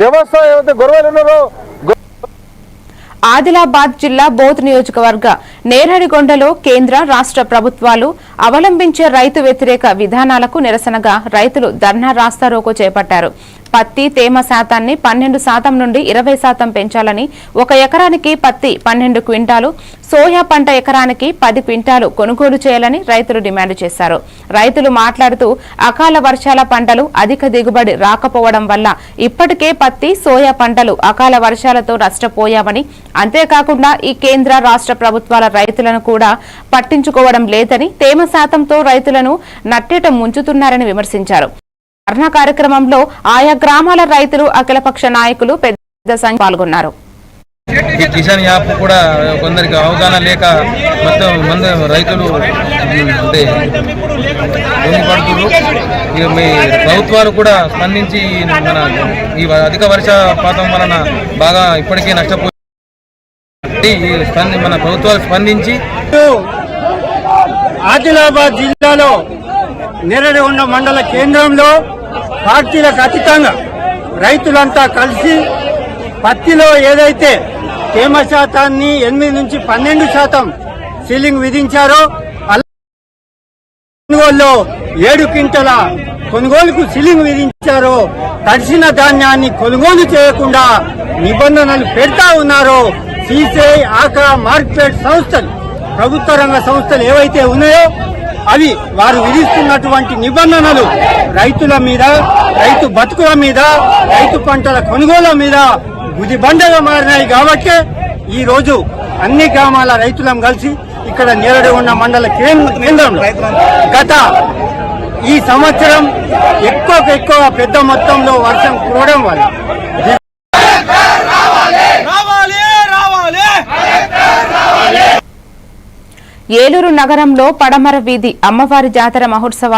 వ్యవస్థ ఏవైతే గొడవలు ఉన్నారో ఆదిలాబాద్ జిల్లా బోధ్ నియోజకవర్గ నేరడిగొండలో కేంద్ర రాష్ట్ర ప్రభుత్వాలు అవలంబించే రైతు వ్యతిరేక విధానాలకు నిరసనగా రైతులు ధర్నా రాస్తారోకో చేపట్టారు. పత్తి తేమ శాతాన్ని పన్నెండు శాతం నుండి ఇరవై శాతం పెంచాలని ఒక ఎకరానికి పత్తి పన్నెండు క్వింటాలు సోయా పంట ఎకరానికి పది క్వింటాలు కొనుగోలు చేయాలని రైతులు డిమాండ్ చేశారు. రైతులు మాట్లాడుతూ అకాల వర్షాల పంటలు అధిక దిగుబడి రాకపోవడం వల్ల ఇప్పటికే పత్తి సోయా పంటలు అకాల వర్షాలతో నష్టపోయామని అంతేకాకుండా ఈ కేంద్ర రాష్ట్ర ప్రభుత్వాల రైతులను కూడా పట్టించుకోవడం లేదని తేమ శాతంతో రైతులను నట్టేట ముంచుతున్నారని విమర్శించారు. ధర్నా కార్యక్రమంలో ఆయా గ్రామాల రైతులు అఖిలపక్ష నాయకులు పెద్ద సంఖ్య పాల్గొన్నారు. ఈ కిసాన్ యాప్ కూడా కొందరికి అవగాహన లేక మొత్తం మంది రైతులు అంటే పడుతున్నారు. ఇక మీ ప్రభుత్వాలు కూడా స్పందించి మన ఈ అధిక వర్షపాతం వలన బాగా ఇప్పటికే నష్టపోయి ఈ స్పంది మన ప్రభుత్వాలు స్పందించి ఆదిలాబాద్ జిల్లాలో నెరడిగొండ మండల కేంద్రంలో పార్టీలకు అతీతంగా రైతులంతా కలిసి పత్తిలో ఏదైతే తేమ శాతాన్ని ఎనిమిది నుంచి పన్నెండు శాతం సీలింగ్ విధించారో అలా కొనుగోలులో ఏడు క్వింటల కొనుగోలుకు సీలింగ్ విధించారో తడిసిన ధాన్యాన్ని కొనుగోలు చేయకుండా నిబంధనలు పెడతా ఉన్నారో సీసీఐ ఆకా మార్కెట్ సంస్థలు ప్రభుత్వ రంగ సంస్థలు ఏవైతే ఉన్నాయో అవి వారు విధిస్తున్నటువంటి నిబంధనలు రైతుల మీద రైతు బతుకుల మీద రైతు పంటల కొనుగోలు మీద గుదిబండగా మారినాయి కాబట్టి ఈ రోజు అన్ని గ్రామాల రైతులం కలిసి ఇక్కడ నేరడి ఉన్న మండల కేంద్ర- కేంద్రంలో గత ఈ సంవత్సరం ఎక్కువ ఎక్కువ పెద్ద మొత్తంలో వర్షం కురవడం వల్ల ఏలూరు నగరంలో పడమర వీధి అమ్మవారి జాతర మహోత్సవాలు